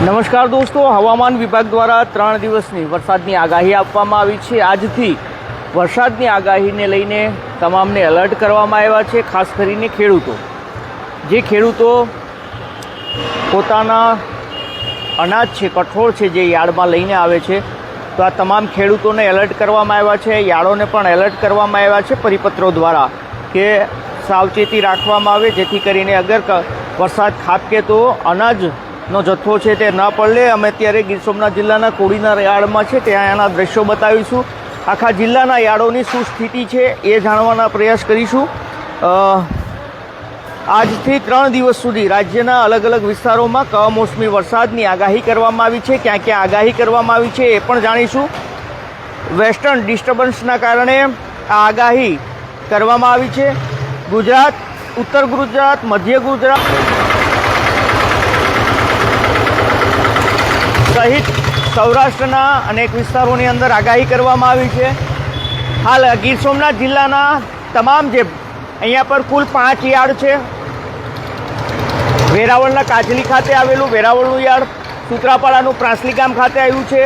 નમસ્કાર દોસ્તો, હવામાન વિભાગ દ્વારા ત્રણ દિવસની વરસાદની આગાહી આપવામાં આવી છે. આજથી વરસાદની આગાહીને લઈને તમામને એલર્ટ કરવામાં આવ્યા છે, ખાસ કરીને ખેડૂતો. જે ખેડૂતો પોતાના અનાજ છે, કઠોળ છે, જે યાર્ડમાં લઈને આવે છે, તો આ તમામ ખેડૂતોને એલર્ટ કરવામાં આવ્યા છે. યાર્ડોને પણ એલર્ટ કરવામાં આવ્યા છે પરિપત્રો દ્વારા કે સાવચેતી રાખવામાં આવે, જેથી કરીને અગર વરસાદ ખાબકે તો અનાજનો જથ્થો છે તે ન પડે. અમે અત્યારે ગીર સોમનાથ જિલ્લાના કોડીના યાર્ડમાં છે. ત્યાં એના દ્રશ્યો બતાવીશું. આખા જિલ્લાના યાર્ડોની શું સ્થિતિ છે એ જાણવાના પ્રયાસ કરીશું. આજથી ત્રણ દિવસ સુધી રાજ્યના અલગ અલગ વિસ્તારોમાં કમોસમી વરસાદની આગાહી કરવામાં આવી છે. ક્યાં ક્યાં આગાહી કરવામાં આવી છે એ પણ જાણીશું. વેસ્ટર્ન ડિસ્ટર્બન્સના કારણે આ આગાહી કરવામાં આવી છે. ગુજરાત, ઉત્તર ગુજરાત, મધ્ય ગુજરાત સહિત સૌરાષ્ટ્રના અનેક વિસ્તારોની અંદર આગાહી કરવામાં આવી છે. હાલ ગીર સોમનાથ જિલ્લાના તમામ જે અહીંયા પર કુલ પાંચ યાર્ડ છે. વેરાવળના કાજલી ખાતે આવેલું વેરાવળનું યાર્ડ, સુત્રાપાડાનું પ્રાસલી ગામ ખાતે આવ્યું છે.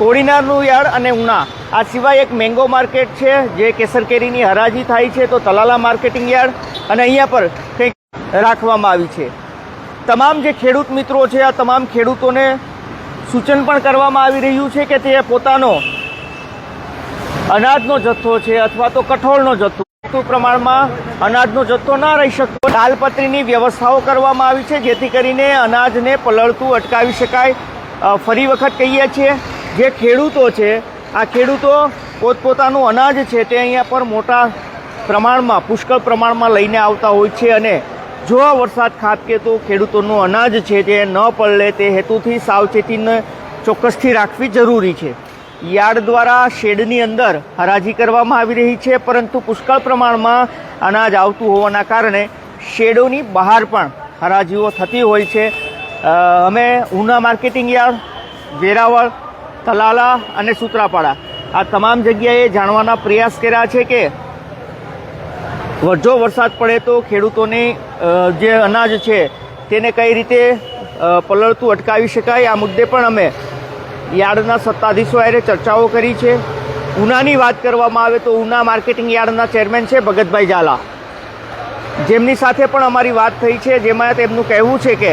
કોડીનારનું યાર્ડ અને ઉના. આ સિવાય એક મેંગો માર્કેટ છે, જે કેસર કેરીની હરાજી થાય છે તો તલાલા માર્કેટિંગ યાર્ડ અને અહીંયા પર કંઈક રાખવામાં આવી છે. તમામ જે ખેડૂત મિત્રો છે, આ તમામ ખેડૂતોને સૂચન પણ કરવામાં આવી રહ્યું છે કે તે પોતાનો અનાજનો જથ્થો છે અથવા તો કઠોળનો જથ્થો. પ્રમાણમાં અનાજનો જથ્થો ના રહી શકતો. દાલપત્રીની વ્યવસ્થાઓ કરવામાં આવી છે, જેથી કરીને અનાજને પલળતું અટકાવી શકાય. ફરી વખત કહીએ છીએ, જે ખેડૂતો છે, આ ખેડૂતો પોતપોતાનું અનાજ છે તે અહીંયા પર મોટા પ્રમાણમાં, પુષ્કળ પ્રમાણમાં લઈને આવતા હોય છે અને જો વરસાદ ખાબકે તો ખેડૂતોનું અનાજ છે તે ન પલળે તે હેતુથી સાવચેતીને ચોક્કસથી રાખવી જરૂરી છે. યાર્ડ દ્વારા શેડની અંદર હરાજી કરવામાં આવી રહી છે, પરંતુ પુષ્કળ પ્રમાણમાં અનાજ આવતું હોવાના કારણે શેડોની બહાર પણ હરાજીઓ થતી હોય છે. અમે ઉના માર્કેટિંગ યાર્ડ, વેરાવળ, તલાલા અને સુત્રાપાડા આ તમામ જગ્યાએ જાણવાના પ્રયાસ કર્યા છે કે જો વરસાદ પડે તો ખેડૂતોને જે અનાજ છે, તેને કઈ રીતે પલળતું અટકાવી શકાય? આ મુદ્દે પણ અમે યાર્ડના સત્તાધીશો આરે ચર્ચાઓ કરી છે. ઉનાની વાત કરવામાં આવે તો ઉના માર્કેટિંગ યાર્ડના ચેરમેન છે ભગતભાઈ ઝાલા. જેમની સાથે પણ અમારી વાત થઈ છે, જેમાં તેમનું કહેવું છે કે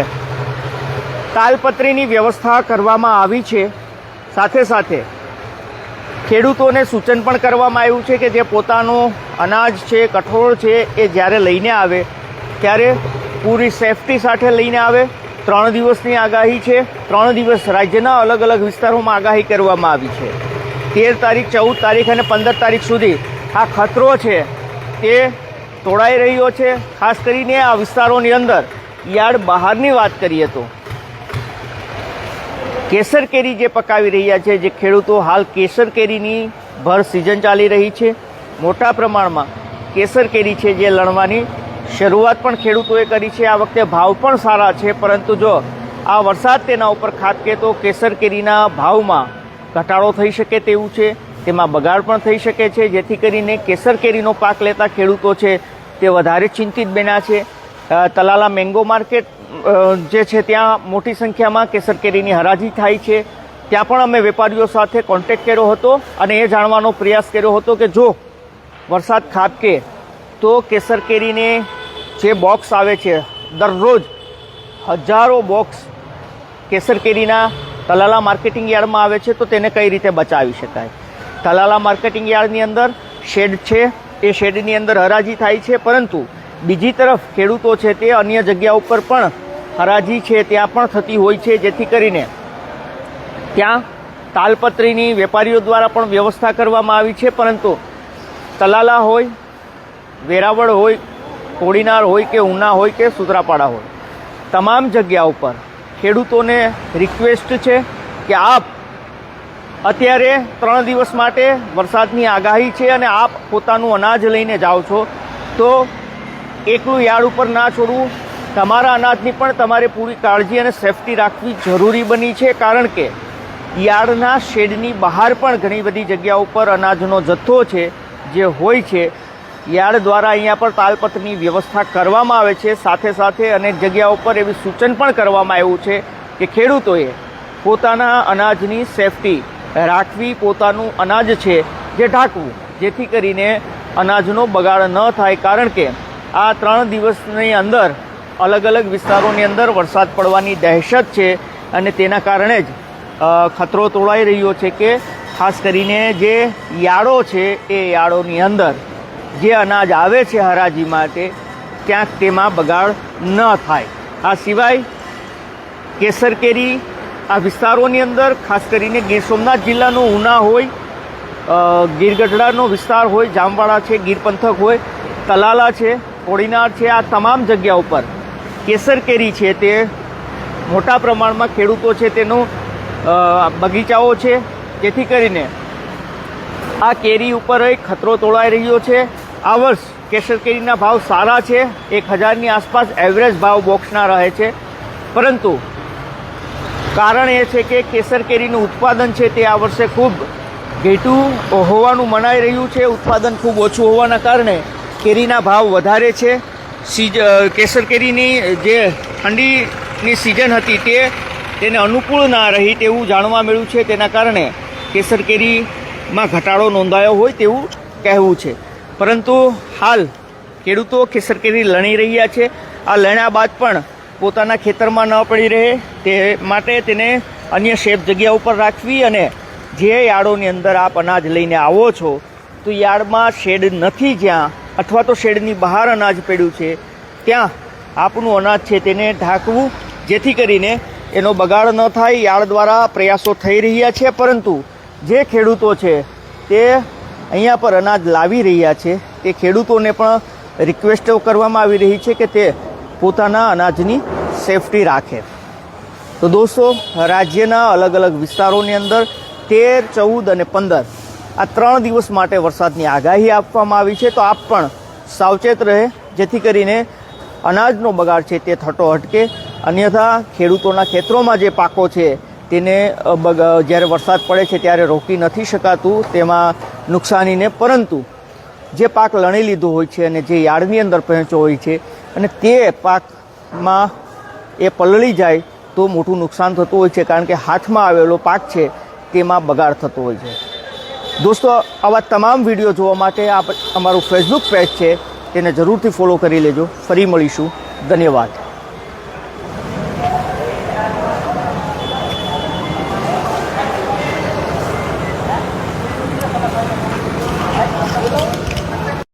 તાલપત્રીની વ્યવસ્થા કરવામાં આવી છે. સાથે સાથે ખેડૂતોને સૂચન પણ કરવામાં આવ્યું છે કે જે પોતાનું અનાજ છે, કઠોળ છે એ જ્યારે લઈને આવે, ત્યારે પૂરી સેફટી સાથે લઈને આવે. ત્રણ દિવસની આગાહી છે. ત્રણ દિવસ રાજ્યના અલગ અલગ વિસ્તારોમાં આગાહી કરવામાં આવી છે. તેર તારીખ, ચૌદ તારીખ અને પંદર તારીખ સુધી આ ખતરો છે તે તોડાઈ રહ્યો છે. ખાસ કરીને આ વિસ્તારોની અંદર યાર્ડ બહારની વાત કરીએ તો કેસર કેરી જે પકાવી રહ્યા છે, જે ખેડૂતો હાલ કેસર કેરીની ભર સિઝન ચાલી રહી છે. મોટા પ્રમાણમાં કેસર કેરી છે જે લણવાની શરૂઆત પણ ખેડૂતોએ કરી છે. આ વખતે ભાવ પણ સારા છે, પરંતુ જો આ વરસાદ તેના ઉપર ખાબકે તો કેસર કેરીના ભાવમાં ઘટાડો થઈ શકે તેવું છે. તેમાં બગાડ પણ થઈ શકે છે, જેથી કરીને કેસર કેરીનો પાક લેતા ખેડૂતો છે તે વધારે ચિંતિત બન્યા છે. તલાલા મેંગો માર્કેટ જે છે ત્યાં મોટી સંખ્યામાં કેસર કેરીની હરાજી થાય છે. ત્યાં પણ અમે વેપારીઓ સાથે કોન્ટેક્ટ કર્યો હતો અને એ જાણવાનો પ્રયાસ કર્યો હતો કે જો વરસાદ ખાબકે, તો કેસર કેરીને જે બોક્સ આવે છે, દરરોજ હજારો બોક્સ કેસર કેરીના તલાલા માર્કેટિંગ યાર્ડમાં આવે છે, તો તેને કઈ રીતે બચાવી શકાય? તલાલા માર્કેટિંગ યાર્ડની અંદર શેડ છે, એ શેડની અંદર હરાજી થાય છે, પરંતુ બીજી તરફ ખેડૂતો છે તે અન્ય જગ્યા ઉપર પણ હરાજી છે, ત્યાં પણ થતી હોય છે, જેથી કરીને ત્યાં તાલપત્રીની વેપારીઓ દ્વારા પણ વ્યવસ્થા કરવામાં આવી છે, પરંતુ તલાલા હોય, વેરાવળ હોય, કોડીનાર હોય કે ઉના હોય કે સુત્રાપાડા હોય, તમામ જગ્યા ઉપર ખેડૂતોને રિક્વેસ્ટ છે કે આપ અત્યારે ત્રણ દિવસ માટે વરસાદની આગાહી છે અને આપ પોતાનું અનાજ લઈને જાઓ છો, તો એકલું યાર્ડ ઉપર ના છોડવું, તમારા અનાજની પણ તમારે પૂરી કાળજી અને સેફટી રાખવી જરૂરી બની છે, કારણ કે યાર્ડના શેડની બહાર પણ ઘણી બધી જગ્યા ઉપર અનાજનો જથ્થો છે, જે હોય છે. યાર્ડ દ્વારા અહીંયા પર તાલપત્રની વ્યવસ્થા કરવામાં આવે છે, સાથે સાથે અનેક જગ્યા ઉપર એવી સૂચન પણ કરવામાં આવ્યું છે કે ખેડૂતોએ પોતાના અનાજની સેફટી રાખવી, પોતાનું અનાજ છે, જે ઢાંકવું, જેથી કરીને અનાજનો બગાડ ન થાય, કારણ કે આ ત્રણ દિવસની અંદર અલગ અલગ વિસ્તારોની અંદર વરસાદ પડવાની દહેશત છે અને તેના કારણે જ ખતરો તોળાઈ રહ્યો છે કે ખાસ કરીને જે યાળો છે એ યાળોની અંદર જે અનાજ આવે છે હરાજી માટે, ક્યાંક તેમાં બગાડ ન થાય. આ સિવાય કેસર કેરી આ વિસ્તારોની અંદર ખાસ કરીને ગીર સોમનાથ જિલ્લાનું ઉના હોય ગીર ગઢડાનો વિસ્તાર હોય, જામવાડા છે, ગીર પંથક હોય, તલાલા છે કોડીનાર છે આ તમામ જગ્યા ઉપર. કેસર કેરી છે તે. મોટા પ્રમાણમાં ખેડૂતો છે તેનો બગીચાઓ છે. જેથી કરીને આ કેરી ઉપર એક ખતરો તોળાઈ રહ્યો છે. આ વર્ષ કેસર કેરીના ભાવ સારા છે. એક હજારની આસપાસ એવરેજ ભાવ બોક્સના રહે છે. પરંતુ કારણ એ છે કે કેસર કેરીનું ઉત્પાદન છે તે આ વર્ષે ખૂબ ઘેટું હોવાનું મનાઈ રહ્યું છે. ઉત્પાદન ખૂબ ઓછું હોવાના કારણે કેરીના ભાવ વધારે છે. સીજ કેસર કેરીની જે ઠંડીની સિઝન હતી તે તેને અનુકૂળ ના રહી તેવું જાણવા મળ્યું છે. તેના કારણે કેસર કેરીમાં ઘટાડો નોંધાયો હોય તેવું કહેવું છે. પરંતુ હાલ ખેડૂતો કેસર કેરી લણી રહ્યા છે. આ લણ્યા બાદ પણ પોતાના ખેતરમાં ન પડી રહે તે માટે તેને અન્ય શેપ જગ્યા ઉપર રાખવી અને જે યાર્ડોની અંદર આપ અનાજ લઈને આવો છો, તો યાર્ડમાં શેડ નથી જ્યાં અથવા તો શેડની બહાર અનાજ પડ્યું છે, ત્યાં આપનું અનાજ છે તેને ઢાંકવું, જેથી કરીને એનો બગાડ ન થાય. યાર્ડ દ્વારા પ્રયાસો થઈ રહ્યા છે, પરંતુ જે ખેડૂતો છે તે અહીંયા પર અનાજ લાવી રહ્યા છે. તે ખેડૂતોને પણ રિક્વેસ્ટ કરવામાં આવી રહી છે કે તે પોતાના અનાજની સેફટી રાખે. તો દોસ્તો, રાજ્યના અલગ અલગ વિસ્તારોની અંદર તેર, ચૌદ અને પંદર આ ત્રણ દિવસ માટે વરસાદની આગાહી આપવામાં આવી છે. તો આપ પણ સાવચેત રહે, જેથી કરીને અનાજનો બગાડ છે તે થતો અટકે. અન્યથા ખેડૂતોના ખેતરોમાં જે પાકો છે તેને જ્યારે વરસાદ પડે છે ત્યારે રોકી નથી શકાતું, તેમાં નુકસાનીને, પરંતુ જે પાક લણી લીધો હોય છે અને જે યાર્ડની અંદર પહોંચ્યો હોય છે અને તે પાકમાં એ પલળી જાય તો મોટું નુકસાન થતું હોય છે, કારણ કે હાથમાં આવેલો પાક છે તેમાં બગાડ થતો હોય છે. દોસ્તો, આવા તમામ વીડિયો જોવા માટે આપ અમારું ફેસબુક પેજ છે, તેને જરૂરથી ફોલો કરી લેજો. ફરી મળીશું. ધન્યવાદ.